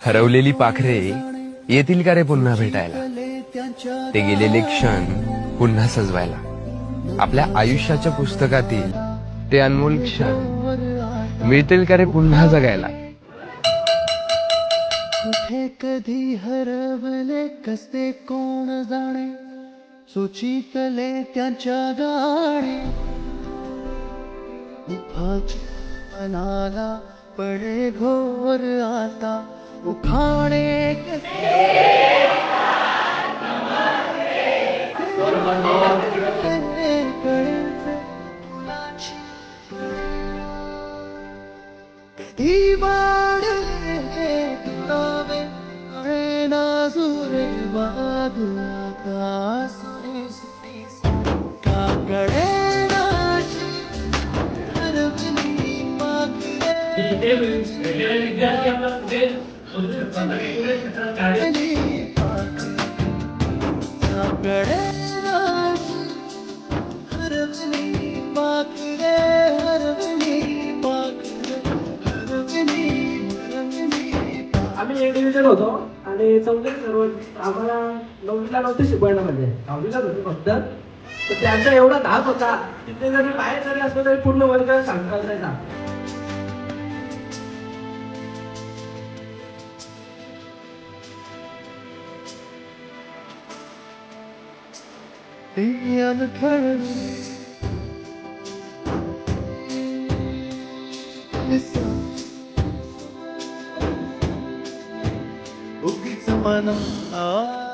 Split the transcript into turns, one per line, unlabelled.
हरवलेली पाखरे येतील का रे पुन्हा भेटायला? ते गेलेले क्षण पुन्हा सजवायला. आपल्या आयुष्याच्या पुस्तकातील ते अनमोल क्षण मिळतील का रे पुन्हा जगायला?
कुठे कधी हरवले कसे कोण जाणे सुचितले त्यांच्या गाणे. मनाला पडे घोर आता उखाणे कसे वाढले तुलावे अळे नाजुरे वादुका काकडे
आम्ही इंडिव्हिज्युअल होतो आणि चौथीत सर्व आम्हाला नववीला नव्हते शिकवायला म्हणजे दहावीलाच होते फक्त. तर त्यांचा एवढा धाक होता तिथे जरी बाहेर जरी असलं तरी पूर्ण वर्ग सांगता असायचा
beyond the paradise. Isa Ugit sa panang ah